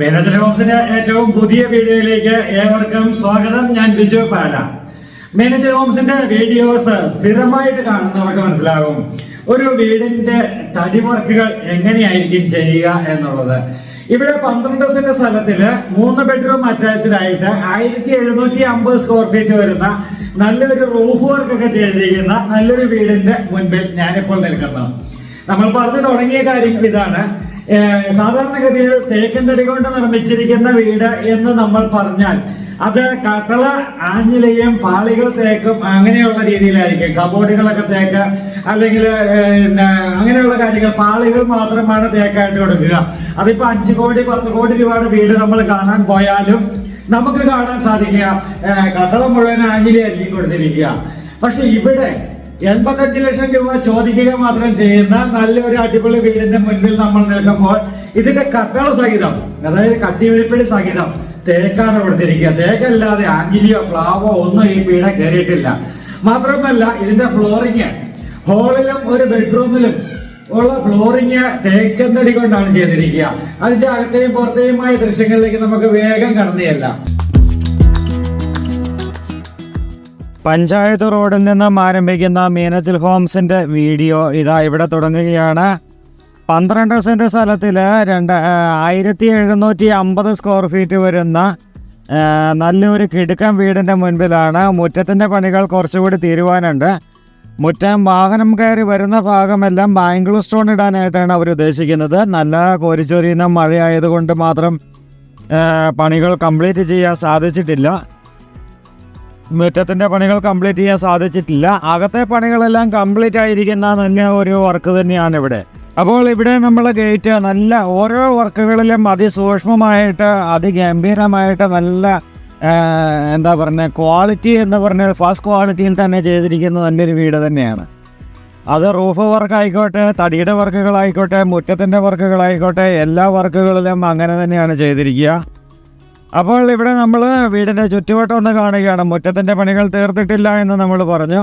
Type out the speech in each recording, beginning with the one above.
Manager ഹോംസിന്റെ ഏറ്റവും പുതിയ വീഡിയോയിലേക്ക് ഏവർക്കും സ്വാഗതം. ഞാൻ ബിജു പാല. മാനേജർ ഹോംസിന്റെ വീഡിയോസ് സ്ഥിരമായിട്ട് കാണുന്നവർക്ക് മനസ്സിലാകും ഒരു വീടിന്റെ തടി വർക്കുകൾ എങ്ങനെയായിരിക്കും ചെയ്യുക എന്നുള്ളത്. ഇവിടെ പന്ത്രണ്ട് സെന്റ് സ്ഥലത്തിൽ മൂന്ന് ബെഡ്റൂം അറ്റാച്ച്ഡ് ആയിട്ട് ആയിരത്തി എഴുന്നൂറ്റി അമ്പത് സ്ക്വയർ ഫീറ്റ് വരുന്ന നല്ലൊരു റൂഫ് വർക്ക് ഒക്കെ ചെയ്തിരിക്കുന്ന നല്ലൊരു വീടിന്റെ മുൻപിൽ ഞാനിപ്പോൾ നിൽക്കുന്നു. നമ്മൾ പറഞ്ഞു തുടങ്ങിയ കാര്യം ഇതാണ്. സാധാരണഗതിയിൽ തേക്കൻ തടി കൊണ്ട് നിർമ്മിച്ചിരിക്കുന്ന വീട് എന്ന് നമ്മൾ പറഞ്ഞാൽ അത് കട്ടള ആഞ്ഞിലയും പാളികൾ തേക്കും അങ്ങനെയുള്ള രീതിയിലായിരിക്കും. കബോർഡുകളൊക്കെ തേക്ക് അല്ലെങ്കിൽ അങ്ങനെയുള്ള കാര്യങ്ങൾ പാളികൾ മാത്രമാണ് തേക്കായിട്ട് കൊടുക്കുക. അതിപ്പോ അഞ്ചു കോടി പത്ത് കോടി രൂപയുടെ വീട് നമ്മൾ കാണാൻ പോയാലും നമുക്ക് കാണാൻ സാധിക്കുക. കട്ടള മുഴുവൻ ആഞ്ഞിലയായിരിക്കും കൊടുത്തിരിക്കുക. പക്ഷെ ഇവിടെ എൺപത്തഞ്ച് ലക്ഷം രൂപ ചോദിക്കുക മാത്രം ചെയ്യുന്ന നല്ലൊരു അടിപൊളി വീടിന്റെ മുൻപിൽ നമ്മൾ നിൽക്കുമ്പോൾ ഇതിന്റെ കട്ടള സഹിതം അതായത് കട്ടിവരിപ്പിടി സഹിതം തേക്കാണ് കൊടുത്തിരിക്കുക. തേക്കല്ലാതെ ആഞ്ചിലിയോ പ്ലാവോ ഒന്നും ഈ വീട് കയറിയിട്ടില്ല. മാത്രമല്ല ഇതിന്റെ ഫ്ലോറിങ് ഹോളിലും ഒരു ബെഡ്റൂമിലും ഉള്ള ഫ്ലോറിങ് തേക്കന്തടി കൊണ്ടാണ് ചെയ്തിരിക്കുക. അതിന്റെ അകത്തെയും പുറത്തെയുമായ ദൃശ്യങ്ങളിലേക്ക് നമുക്ക് വേഗം കടന്നു ചെല്ലാം. പഞ്ചായത്ത് റോഡിൽ നിന്നും ആരംഭിക്കുന്ന മീനത്തിൽ ഹോംസിന്റെ വീഡിയോ ഇതാ ഇവിടെ തുടങ്ങുകയാണ്. പന്ത്രണ്ട് സെന്റ് സ്ഥലത്തിൽ രണ്ട് ആയിരത്തി എഴുന്നൂറ്റി അമ്പത് സ്ക്വയർ ഫീറ്റ് വരുന്ന നല്ലൊരു കിടുക്കൻ വീടിന്റെ മുൻപിലാണ് മുറ്റത്തിന്റെ പണികൾ കുറച്ചുകൂടി തീരുവാനുണ്ട്. മുറ്റം വാഹനം കയറി വരുന്ന ഭാഗമെല്ലാം ബാംഗ്ലൂർ സ്റ്റോൺ ഇടാനായിട്ടാണ് അവർ ഉദ്ദേശിക്കുന്നത്. നല്ല കോരിച്ചൊരിയുന്ന മഴയായതുകൊണ്ട് മാത്രം പണികൾ കംപ്ലീറ്റ് ചെയ്യാൻ സാധിച്ചിട്ടില്ല. മുറ്റത്തിന്റെ പണികൾ കംപ്ലീറ്റ് ചെയ്യാൻ സാധിച്ചിട്ടില്ല. അകത്തെ പണികളെല്ലാം കംപ്ലീറ്റ് ആയിരിക്കുന്ന നല്ല ഒരു വർക്ക് തന്നെയാണ് ഇവിടെ. അപ്പോൾ ഇവിടെ നമ്മൾ ഗേറ്റ് നല്ല ഓരോ വർക്കുകളിലും അതിസൂക്ഷ്മമായിട്ട് അതിഗംഭീരമായിട്ട് നല്ല എന്താ പറയുക ക്വാളിറ്റി എന്ന് പറഞ്ഞാൽ ഫസ്റ്റ് ക്വാളിറ്റിയിൽ തന്നെ ചെയ്തിരിക്കുന്ന നല്ലൊരു വീട് തന്നെയാണ്. അത് റൂഫ് വർക്ക് ആയിക്കോട്ടെ തടിയുടെ വർക്കുകളായിക്കോട്ടെ മുറ്റത്തിന്റെ വർക്കുകളായിക്കോട്ടെ എല്ലാ വർക്കുകളിലും അങ്ങനെ തന്നെയാണ് ചെയ്തിരിക്കുക. അപ്പോൾ ഇവിടെ നമ്മൾ വീടിന്റെ ചുറ്റുവട്ടം ഒന്ന് കാണുകയാണ്. മുറ്റത്തിന്റെ പണികൾ തീർത്തിട്ടില്ല എന്ന് നമ്മൾ പറഞ്ഞു.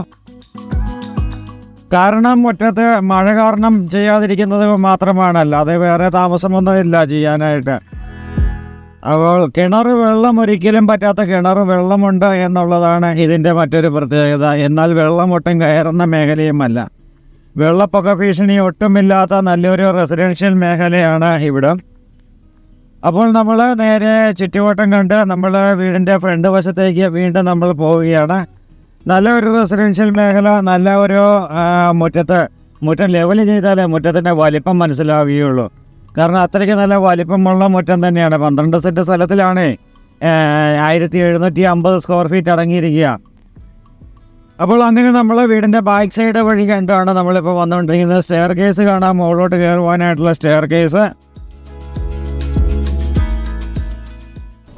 കാരണം മുറ്റത്ത് മഴ കാരണം ചെയ്യാതിരിക്കുന്നത് മാത്രമാണ് അല്ലാതെ വേറെ താമസമൊന്നുമില്ല ചെയ്യാനായിട്ട്. അപ്പോൾ കിണർ വെള്ളം ഒരിക്കലും പറ്റാത്ത കിണർ വെള്ളമുണ്ട് എന്നുള്ളതാണ് ഇതിന്റെ മറ്റൊരു പ്രത്യേകത. എന്നാൽ വെള്ളം ഒട്ടും കയറുന്ന മേഖലയുമല്ല. വെള്ളപ്പൊക്ക ഭീഷണി ഒട്ടുമില്ലാത്ത നല്ലൊരു റെസിഡൻഷ്യൽ മേഖലയാണ് ഇവിടം. അപ്പോൾ നമ്മൾ നേരെ ചുറ്റുവട്ടം കണ്ട് നമ്മൾ വീടിന്റെ ഫ്രണ്ട് വശത്തേക്ക് വീണ്ടും നമ്മൾ പോവുകയാണ്. നല്ല ഒരു റെസിഡൻഷ്യൽ മേഖല നല്ല ഒരു മുറ്റത്ത് മുറ്റം ലെവൽ ചെയ്താലേ മുറ്റത്തിന്റെ വലിപ്പം മനസ്സിലാവുകയുള്ളൂ. കാരണം അത്രയ്ക്ക് നല്ല വലിപ്പമുള്ള മുറ്റം തന്നെയാണ്. പന്ത്രണ്ട് സെന്റ് സ്ഥലത്തിലാണ് ആയിരത്തി എഴുന്നൂറ്റി അമ്പത് സ്ക്വയർ ഫീറ്റ് അടങ്ങിയിരിക്കുക. അപ്പോൾ അങ്ങനെ നമ്മൾ വീടിന്റെ ബാക്ക് സൈഡ് വഴി കണ്ടാണ് നമ്മളിപ്പോൾ വന്നുകൊണ്ടിരിക്കുന്നത് സ്റ്റെയർ കേസ് കാണാം. മുകളിലോട്ട് കയറുവാനായിട്ടുള്ള സ്റ്റെയർ കേസ്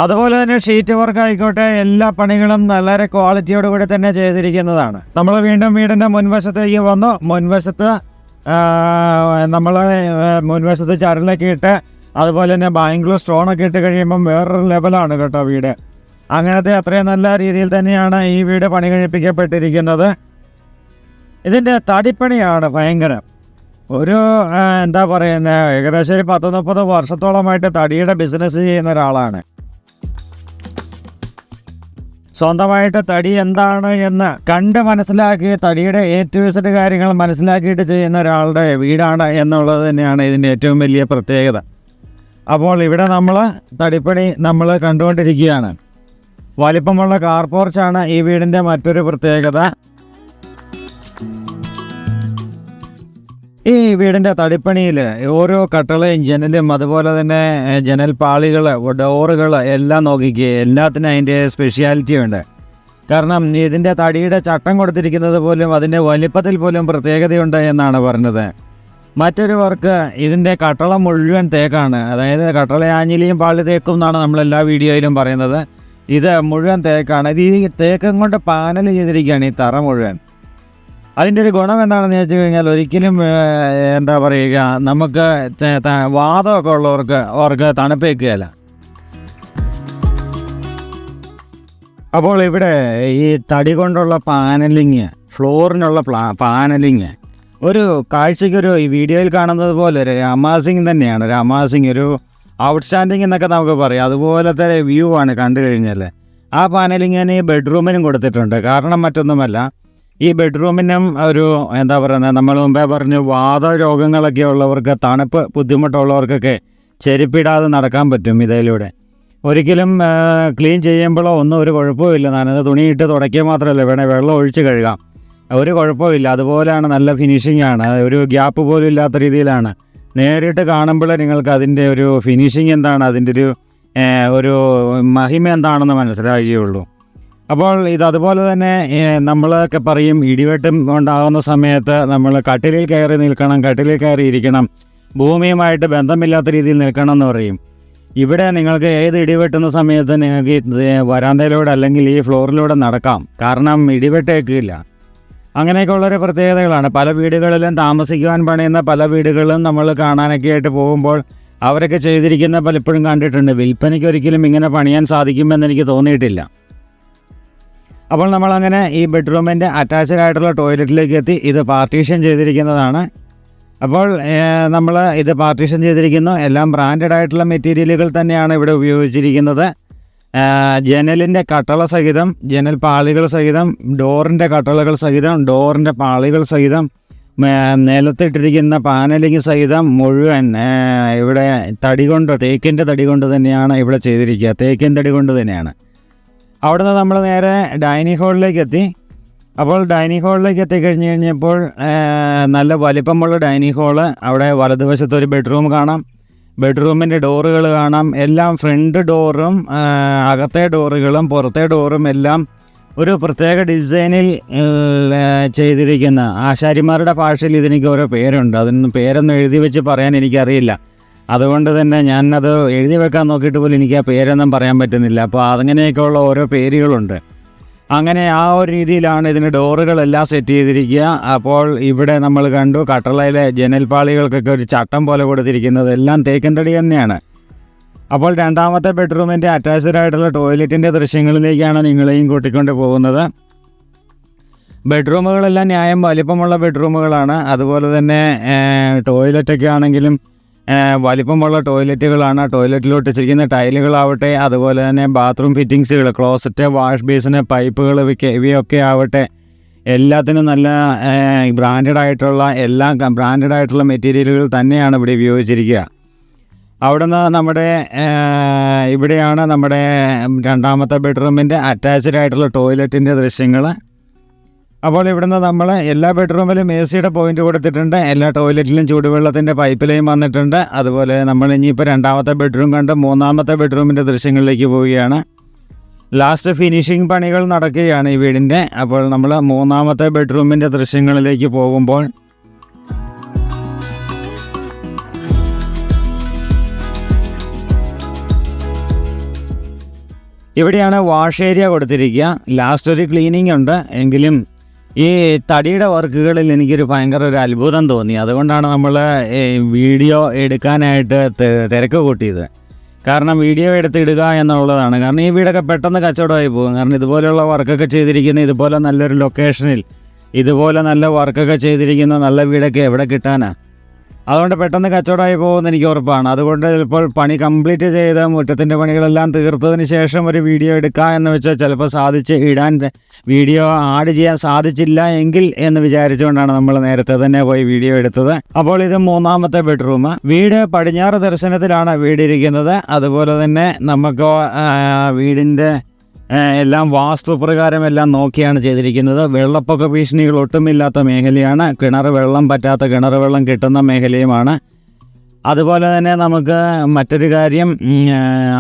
അതുപോലെ തന്നെ ഷീറ്റ് വർക്ക് ആയിക്കോട്ടെ എല്ലാ പണികളും വളരെ ക്വാളിറ്റിയോട് കൂടി തന്നെ ചെയ്തിരിക്കുന്നതാണ്. നമ്മൾ വീണ്ടും വീടിന്റെ മുൻവശത്തേക്ക് വന്നു. മുൻവശത്ത് നമ്മൾ മുൻവശത്ത് ചരലൊക്കെ ഇട്ട് അതുപോലെ തന്നെ ബാംഗ്ലൂർ സ്റ്റോണൊക്കെ ഇട്ട് കഴിയുമ്പം വേറൊരു ലെവലാണ് കേട്ടോ വീട്. അങ്ങനത്തെ അത്രയും നല്ല രീതിയിൽ തന്നെയാണ് ഈ വീട് പണി കഴിപ്പിക്കപ്പെട്ടിരിക്കുന്നത്. ഇതിന്റെ തടിപ്പണിയാണ് ഭയങ്കരം. ഒരു എന്താ പറയുന്നത് ഏകദേശം ഒരു പത്ത് മുപ്പത് വർഷത്തോളമായിട്ട് തടിയുടെ ബിസിനസ് ചെയ്യുന്ന ഒരാളാണ്. സ്വന്തമായിട്ട് തടി എന്താണ് എന്ന് കണ്ട് മനസ്സിലാക്കി തടിയുടെ എ ടു കാര്യങ്ങൾ മനസ്സിലാക്കിയിട്ട് ചെയ്യുന്ന ഒരാളുടെ വീടാണ് എന്നുള്ളത് തന്നെയാണ് ഇതിന്റെ ഏറ്റവും വലിയ പ്രത്യേകത. അപ്പോൾ ഇവിടെ നമ്മൾ തടിപ്പണി നമ്മൾ കണ്ടുകൊണ്ടിരിക്കുകയാണ്. വലിപ്പമുള്ള കാർ പോർച്ചാണ് ഈ വീടിന്റെ മറ്റൊരു പ്രത്യേകത. ഈ വീടിന്റെ തടിപ്പണിയിൽ ഓരോ കട്ടളയും ജനലും അതുപോലെ തന്നെ ജനൽപാളികൾ ജനൽ പാളികൾ ഡോറുകൾ എല്ലാം നോക്കിക്കുക എല്ലാത്തിനും അതിന്റെ സ്പെഷ്യാലിറ്റി ഉണ്ട്. കാരണം ഇതിന്റെ തടിയുടെ ചട്ടം കൊടുത്തിരിക്കുന്നത് പോലും അതിന്റെ വലിപ്പത്തിൽ പോലും പ്രത്യേകതയുണ്ട് എന്നാണ് പറഞ്ഞത്. മറ്റൊരു വർക്ക് ഇതിന്റെ കട്ടള മുഴുവൻ തേക്കാണ്. അതായത് കട്ടള ആഞ്ഞിലിയും പാളി തേക്കും എന്നാണ് നമ്മൾ എല്ലാ വീഡിയോയിലും പറയുന്നത്. ഇത് മുഴുവൻ തേക്കാണ്. ഇത് ഈ തേക്കം കൊണ്ട് പാനൽ ചെയ്തിരിക്കുകയാണ് ഈ തറ മുഴുവൻ. അതിന്റെ ഒരു ഗുണം എന്താണെന്ന് വെച്ച് കഴിഞ്ഞാൽ ഒരിക്കലും എന്താ പറയുക നമുക്ക് വാദമൊക്കെ ഉള്ളവർക്ക് അവർക്ക് തണുപ്പേക്കുകയല്ല. അപ്പോൾ ഇവിടെ ഈ തടി കൊണ്ടുള്ള പാനലിങ് ഫ്ലോറിനുള്ള പ്ലാ പാനലിങ് ഒരു കാഴ്ചയ്ക്കൊരു ഈ വീഡിയോയിൽ കാണുന്നത് പോലെ ഒരു അമാസിങ് തന്നെയാണ്. ഒരു അമാസിങ് ഒരു ഔട്ട്സ്റ്റാൻഡിങ് എന്നൊക്കെ നമുക്ക് പറയാം. അതുപോലത്തെ വ്യൂ ആണ് കണ്ടു കഴിഞ്ഞാൽ ആ പാനലിങ് ഈ ബെഡ്റൂമിനും കൊടുത്തിട്ടുണ്ട്. കാരണം മറ്റൊന്നുമല്ല ഈ ബെഡ്റൂമിനും ഒരു എന്താ പറയുന്നത് നമ്മൾ മുമ്പേ പറഞ്ഞു വാത രോഗങ്ങളൊക്കെ ഉള്ളവർക്ക് തണുപ്പ് ബുദ്ധിമുട്ടുള്ളവർക്കൊക്കെ ചെരുപ്പിടാതെ നടക്കാൻ പറ്റും ഇതിലൂടെ. ഒരിക്കലും ക്ലീൻ ചെയ്യുമ്പോഴോ ഒന്നും ഒരു കുഴപ്പമില്ല നനത് തുണിയിട്ട് തുടയ്ക്കുക മാത്രമല്ല വേണേൽ വെള്ളം ഒഴിച്ച് കഴുകാം. ഒരു കുഴപ്പമില്ല അതുപോലെയാണ് നല്ല ഫിനിഷിംഗ് ആണ്. ഒരു ഗ്യാപ്പ് പോലും ഇല്ലാത്ത രീതിയിലാണ്. നേരിട്ട് കാണുമ്പോൾ നിങ്ങൾക്ക് അതിന്റെ ഒരു ഫിനിഷിംഗ് എന്താണ്? അതിന്റെ ഒരു ഒരു മഹിമ എന്താണെന്ന് മനസ്സിലാകുകയുള്ളൂ അപ്പോൾ ഇത് അതുപോലെ തന്നെ നമ്മളൊക്കെ പറയും ഇടിവെട്ടും ഉണ്ടാകുന്ന സമയത്ത് നമ്മൾ കട്ടിലിൽ കയറി നിൽക്കണം കട്ടിലിൽ കയറി ഇരിക്കണം ഭൂമിയുമായിട്ട് ബന്ധമില്ലാത്ത രീതിയിൽ നിൽക്കണം എന്ന് പറയും. ഇവിടെ നിങ്ങൾക്ക് ഏത് ഇടിവെട്ടുന്ന സമയത്ത് നിങ്ങൾക്ക് വരാന്തയിലൂടെ അല്ലെങ്കിൽ ഈ ഫ്ലോറിലൂടെ നടക്കാം. കാരണം ഇടിവെട്ടേക്കില്ല അങ്ങനെയൊക്കെ ഉള്ളൊരു പ്രത്യേകതകളാണ്. പല വീടുകളിലും താമസിക്കുവാൻ പണിയുന്ന പല വീടുകളും നമ്മൾ കാണാനൊക്കെ ആയിട്ട് പോകുമ്പോൾ അവരൊക്കെ ചെയ്തിരിക്കുന്ന പലപ്പോഴും കണ്ടിട്ടുണ്ട് വിൽപ്പനയ്ക്ക് ഒരിക്കലും ഇങ്ങനെ പണിയാൻ സാധിക്കുമെന്ന് എനിക്ക് തോന്നിയിട്ടില്ല. അപ്പോൾ നമ്മൾ അങ്ങനെ ഈ ബെഡ്റൂമിന്റെ അറ്റാച്ച്ഡ് ആയിട്ടുള്ള ടോയ്ലറ്റിലേക്ക് എത്തി ഇത് പാർട്ടീഷൻ ചെയ്തിരിക്കുന്നതാണ്. അപ്പോൾ നമ്മൾ ഇത് പാർട്ടീഷൻ ചെയ്തിരിക്കുന്നു. എല്ലാം ബ്രാൻഡഡ് ആയിട്ടുള്ള മെറ്റീരിയലുകൾ തന്നെയാണ് ഇവിടെ ഉപയോഗിച്ചിരിക്കുന്നത്. ജനലിന്റെ കട്ടള സഹിതം ജനൽ പാളികൾ സഹിതം ഡോറിന്റെ കട്ടളകൾ സഹിതം ഡോറിന്റെ പാളികൾ സഹിതം നിലത്തിട്ടിരിക്കുന്ന പാനലിങ് സഹിതം മുഴുവൻ ഇവിടെ തടി കൊണ്ട് തേക്കിന്റെ തടി കൊണ്ട് തന്നെയാണ് ഇവിടെ ചെയ്തിരിക്കുക. തേക്കിൻ തടി കൊണ്ട് തന്നെയാണ്. അവിടുന്ന് നമ്മൾ നേരെ ഡൈനിങ് ഹാളിലേക്ക് എത്തി അപ്പോൾ ഡൈനിങ് ഹാളിലേക്ക് എത്തിക്കഴിഞ്ഞ് കഴിഞ്ഞപ്പോൾ നല്ല വലിപ്പമുള്ള ഡൈനിങ് ഹാൾ. അവിടെ വലതുവശത്ത് ഒരു ബെഡ്റൂം കാണാം. ബെഡ്റൂമിന്റെ ഡോറുകൾ കാണാം. എല്ലാം ഫ്രണ്ട് ഡോറും അകത്തെ ഡോറുകളും പുറത്തെ ഡോറും എല്ലാം ഒരു പ്രത്യേക ഡിസൈനിൽ ചെയ്തിരിക്കുന്ന ആശാരിമാരുടെ ഭാഷയിൽ ഇതിനൊക്കെ ഓരോ പേരുണ്ട്. അതിന് പേരൊന്നും എഴുതി വെച്ച് പറയാൻ എനിക്കറിയില്ല. അതുകൊണ്ട് തന്നെ ഞാനത് എഴുതി വെക്കാൻ നോക്കിയിട്ട് പോലും എനിക്ക് ആ പേരൊന്നും പറയാൻ പറ്റുന്നില്ല. അപ്പോൾ അങ്ങനെയൊക്കെയുള്ള ഓരോ പേരുകളുണ്ട്. അങ്ങനെ ആ ഒരു രീതിയിലാണ് ഇതിന് ഡോറുകളെല്ലാം സെറ്റ് ചെയ്തിരിക്കുക. അപ്പോൾ ഇവിടെ നമ്മൾ കണ്ടു കട്ടളയിലെ ജനൽപാളികൾക്കൊക്കെ ഒരു ചട്ടം പോലെ കൊടുത്തിരിക്കുന്നത് എല്ലാം തേക്കൻ തടി തന്നെയാണ്. അപ്പോൾ രണ്ടാമത്തെ ബെഡ്റൂമിന്റെ അറ്റാച്ച്ഡ് ആയിട്ടുള്ള ടോയ്ലറ്റിന്റെ ദൃശ്യങ്ങളിലേക്കാണ് നിങ്ങളെയും കൂട്ടിക്കൊണ്ട് പോകുന്നത്. ബെഡ്റൂമുകളെല്ലാം ന്യായം വലിപ്പമുള്ള ബെഡ്റൂമുകളാണ്. അതുപോലെ തന്നെ ടോയ്ലറ്റൊക്കെ ആണെങ്കിലും വലിപ്പമുള്ള ടോയ്ലറ്റുകളാണ്. ടോയ്ലറ്റിലോട്ട് വെച്ചിരിക്കുന്ന ടൈലുകളാവട്ടെ അതുപോലെ തന്നെ ബാത്റൂം ഫിറ്റിങ്സുകൾ ക്ലോസറ്റ് വാഷ് ബേസിന് പൈപ്പുകൾ ഇവയ്ക്ക് ആവട്ടെ എല്ലാത്തിനും നല്ല ബ്രാൻഡഡ് ആയിട്ടുള്ള എല്ലാ ബ്രാൻഡഡ് ആയിട്ടുള്ള മെറ്റീരിയലുകൾ തന്നെയാണ് ഇവിടെ ഉപയോഗിച്ചിരിക്കുക. അവിടുന്ന് നമ്മുടെ ഇവിടെയാണ് നമ്മുടെ രണ്ടാമത്തെ ബെഡ്റൂമിന്റെ അറ്റാച്ച്ഡ് ആയിട്ടുള്ള ടോയ്ലറ്റിന്റെ ദൃശ്യങ്ങൾ. അപ്പോൾ ഇവിടുന്ന് നമ്മൾ എല്ലാ ബെഡ്റൂമിലും എ സിയുടെ പോയിന്റ് കൊടുത്തിട്ടുണ്ട്. എല്ലാ ടോയ്ലറ്റിലും ചൂടുവെള്ളത്തിന്റെ പൈപ്പ് വന്നിട്ടുണ്ട്. അതുപോലെ നമ്മൾ ഇനിയിപ്പോൾ രണ്ടാമത്തെ ബെഡ്റൂം കണ്ട് മൂന്നാമത്തെ ബെഡ്റൂമിന്റെ ദൃശ്യങ്ങളിലേക്ക് പോവുകയാണ്. ലാസ്റ്റ് ഫിനിഷിംഗ് പണികൾ നടക്കുകയാണ് ഈ വീടിന്റെ അപ്പോൾ നമ്മൾ മൂന്നാമത്തെ ബെഡ്റൂമിന്റെ ദൃശ്യങ്ങളിലേക്ക് പോകുമ്പോൾ ഇവിടെയാണ് വാഷ് ഏരിയ കൊടുത്തിരിക്കുക. ലാസ്റ്റ് ഒരു ക്ലീനിങ് ഉണ്ട്. എങ്കിലും ഈ തടിയുടെ വർക്കുകളിൽ എനിക്കൊരു ഭയങ്കര ഒരു അത്ഭുതം തോന്നി. അതുകൊണ്ടാണ് നമ്മൾ വീഡിയോ എടുക്കാനായിട്ട് തിരക്ക് കൂട്ടിയത്. കാരണം വീഡിയോ എടുത്തിടുക എന്നുള്ളതാണ്. കാരണം ഈ വീടൊക്കെ പെട്ടെന്ന് കച്ചവടമായി പോകും. കാരണം ഇതുപോലെയുള്ള വർക്കൊക്കെ ചെയ്തിരിക്കുന്ന ഇതുപോലെ നല്ലൊരു ലൊക്കേഷനിൽ ഇതുപോലെ നല്ല വർക്കൊക്കെ ചെയ്തിരിക്കുന്ന നല്ല വീടൊക്കെ എവിടെ കിട്ടാനാ? അതുകൊണ്ട് പെട്ടെന്ന് കച്ചവടമായി പോകുമെന്ന് എനിക്ക് ഉറപ്പാണ്. അതുകൊണ്ട് ചിലപ്പോൾ പണി കംപ്ലീറ്റ് ചെയ്ത് മുറ്റത്തിന്റെ പണികളെല്ലാം തീർത്തതിന് ശേഷം ഒരു വീഡിയോ എടുക്കുക എന്ന് വെച്ചാൽ ചിലപ്പോൾ സാധിച്ച് ഇടാൻ വീഡിയോ ആഡ് ചെയ്യാൻ സാധിച്ചില്ല എങ്കിൽ എന്ന് വിചാരിച്ചുകൊണ്ടാണ് നമ്മൾ നേരത്തെ തന്നെ പോയി വീഡിയോ എടുത്തത്. അപ്പോൾ ഇത് മൂന്നാമത്തെ ബെഡ്റൂം. വീട് പടിഞ്ഞാറ് ദർശനത്തിലാണ് വീടിരിക്കുന്നത്. അതുപോലെ തന്നെ നമുക്ക് വീടിന്റെ എല്ലാം വാസ്തുപ്രകാരം എല്ലാം നോക്കിയാണ് ചെയ്തിരിക്കുന്നത്. വെള്ളപ്പൊക്ക ഭീഷണികൾ ഒട്ടുമില്ലാത്ത മേഖലയാണ്. കിണർ വെള്ളം പറ്റാത്ത കിണർ വെള്ളം കിട്ടുന്ന മേഖലയുമാണ്. അതുപോലെ തന്നെ നമുക്ക് മറ്റൊരു കാര്യം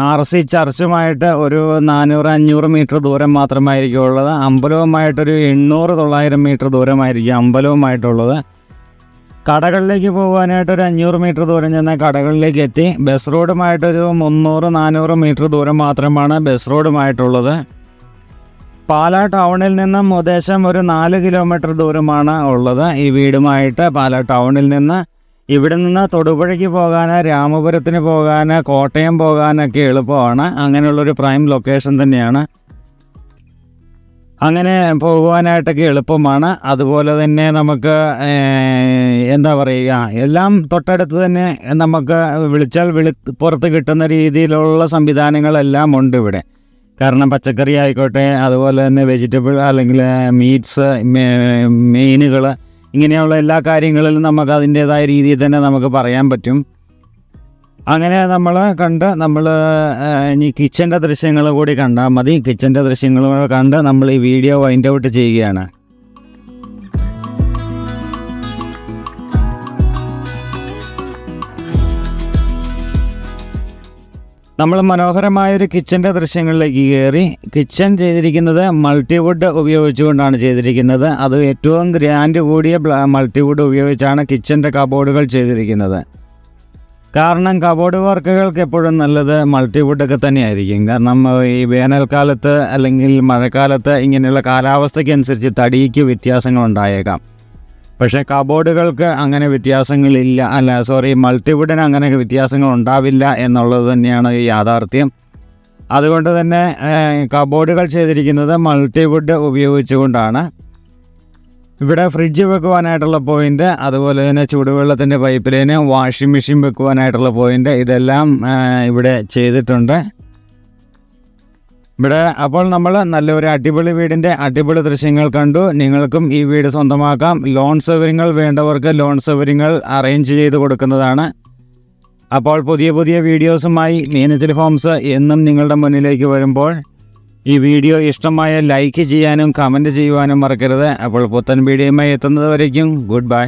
ആർ സി ചർച്ചുമായിട്ട് ഒരു നാനൂറ് അഞ്ഞൂറ് മീറ്റർ ദൂരം മാത്രമായിരിക്കും ഉള്ളത്. അമ്പലവുമായിട്ടൊരു എണ്ണൂറ് തൊള്ളായിരം മീറ്റർ ദൂരമായിരിക്കും അമ്പലവുമായിട്ടുള്ളത്. കടകളിലേക്ക് പോകാനായിട്ട് ഒരു അഞ്ഞൂറ് മീറ്റർ ദൂരം ചെന്ന കടകളിലേക്ക് എത്തി. ബസ് റോഡുമായിട്ടൊരു മുന്നൂറ് നാനൂറ് മീറ്റർ ദൂരം മാത്രമാണ് ബസ് റോഡുമായിട്ടുള്ളത്. പാലാ ടൗണിൽ നിന്നും ഉദ്ദേശം ഒരു നാല് കിലോമീറ്റർ ദൂരമാണ് ഉള്ളത്. ഈ വീടുമായിട്ട് പാലാ ടൗണിൽ നിന്ന് ഇവിടെ നിന്ന് തൊടുപുഴയ്ക്ക് പോകാൻ രാമപുരത്തിന് പോകാൻ കോട്ടയം പോകാനൊക്കെ എളുപ്പമാണ്. അങ്ങനെയുള്ളൊരു പ്രൈം ലൊക്കേഷൻ തന്നെയാണ്. അങ്ങനെ പോകുവാനായിട്ടൊക്കെ എളുപ്പമാണ്. അതുപോലെ തന്നെ നമുക്ക് എന്താ പറയുക എല്ലാം തൊട്ടടുത്ത് തന്നെ നമുക്ക് വിളിച്ചാൽ വിളി പുറത്ത് കിട്ടുന്ന രീതിയിലുള്ള സംവിധാനങ്ങളെല്ലാം ഉണ്ട് ഇവിടെ. കാരണം പച്ചക്കറി ആയിക്കോട്ടെ അതുപോലെ തന്നെ വെജിറ്റബിൾ അല്ലെങ്കിൽ മീറ്റ്സ് മീനുകൾ ഇങ്ങനെയുള്ള എല്ലാ കാര്യങ്ങളിലും നമുക്ക് അതിന്റേതായ രീതിയിൽ തന്നെ നമുക്ക് പറയാൻ പറ്റും. അങ്ങനെ നമ്മൾ കണ്ട് നമ്മൾ ഇനി കിച്ചന്റെ ദൃശ്യങ്ങൾ കൂടി കണ്ടാൽ മതി. കിച്ചന്റെ ദൃശ്യങ്ങൾ കണ്ട് നമ്മൾ ഈ വീഡിയോ വൈൻഡ് ഔട്ട് ചെയ്യുകയാണ്. നമ്മൾ മനോഹരമായൊരു കിച്ചന്റെ ദൃശ്യങ്ങളിലേക്ക് കയറി. കിച്ചൺ ചെയ്തിരിക്കുന്നത് മൾട്ടിവുഡ് ഉപയോഗിച്ചുകൊണ്ടാണ് ചെയ്തിരിക്കുന്നത്. അത് ഏറ്റവും ഗ്രാൻഡ് കൂടിയ മൾട്ടിവുഡ് ഉപയോഗിച്ചാണ് കിച്ചന്റെ കബോർഡുകൾ ചെയ്തിരിക്കുന്നത്. കാരണം കബോർഡ് വർക്കുകൾക്ക് എപ്പോഴും നല്ലത് മൾട്ടിവുഡൊക്കെ തന്നെയായിരിക്കും. കാരണം ഈ വേനൽക്കാലത്ത് അല്ലെങ്കിൽ മഴക്കാലത്ത് ഇങ്ങനെയുള്ള കാലാവസ്ഥയ്ക്കനുസരിച്ച് തടിക്ക് വ്യത്യാസങ്ങൾ ഉണ്ടായേക്കാം പക്ഷേ കബോർഡുകൾക്ക് അങ്ങനെ വ്യത്യാസങ്ങളില്ല. അല്ല സോറി മൾട്ടിവുഡിന് അങ്ങനെ വ്യത്യാസങ്ങൾ ഉണ്ടാവില്ല എന്നുള്ളത് തന്നെയാണ് യാഥാർത്ഥ്യം. അതുകൊണ്ട് തന്നെ കബോർഡുകൾ ചെയ്തിരിക്കുന്നത് മൾട്ടിവുഡ് ഉപയോഗിച്ചുകൊണ്ടാണ്. ഇവിടെ ഫ്രിഡ്ജ് വെക്കുവാനായിട്ടുള്ള പോയിന്റ് അതുപോലെ തന്നെ ചൂടുവെള്ളത്തിന്റെ പൈപ്പ് ലൈന് വാഷിംഗ് മെഷീൻ വെക്കുവാനായിട്ടുള്ള പോയിന്റ് ഇതെല്ലാം ഇവിടെ ചെയ്തിട്ടുണ്ട്. ഇവിടെ അപ്പോൾ നമ്മൾ നല്ലൊരു അടിപൊളി വീടിന്റെ അടിപൊളി ദൃശ്യങ്ങൾ കണ്ടു. നിങ്ങൾക്കും ഈ വീട് സ്വന്തമാക്കാം. ലോൺ സൗകര്യങ്ങൾ വേണ്ടവർക്ക് ലോൺ സൗകര്യങ്ങൾ അറേഞ്ച് ചെയ്ത് കൊടുക്കുന്നതാണ്. അപ്പോൾ പുതിയ പുതിയ വീഡിയോസുമായി മീനച്ചിൽ ഹോംസ് എന്നും നിങ്ങളുടെ മുന്നിലേക്ക് വരുമ്പോൾ ഈ വീഡിയോ ഇഷ്ടമായ ലൈക്ക് ചെയ്യാനും കമന്റ് ചെയ്യുവാനും മറക്കരുത്. അപ്പോൾ പുത്തൻ വീഡിയോയുമായി എത്തുന്നത് വരയ്ക്കും ഗുഡ് ബൈ.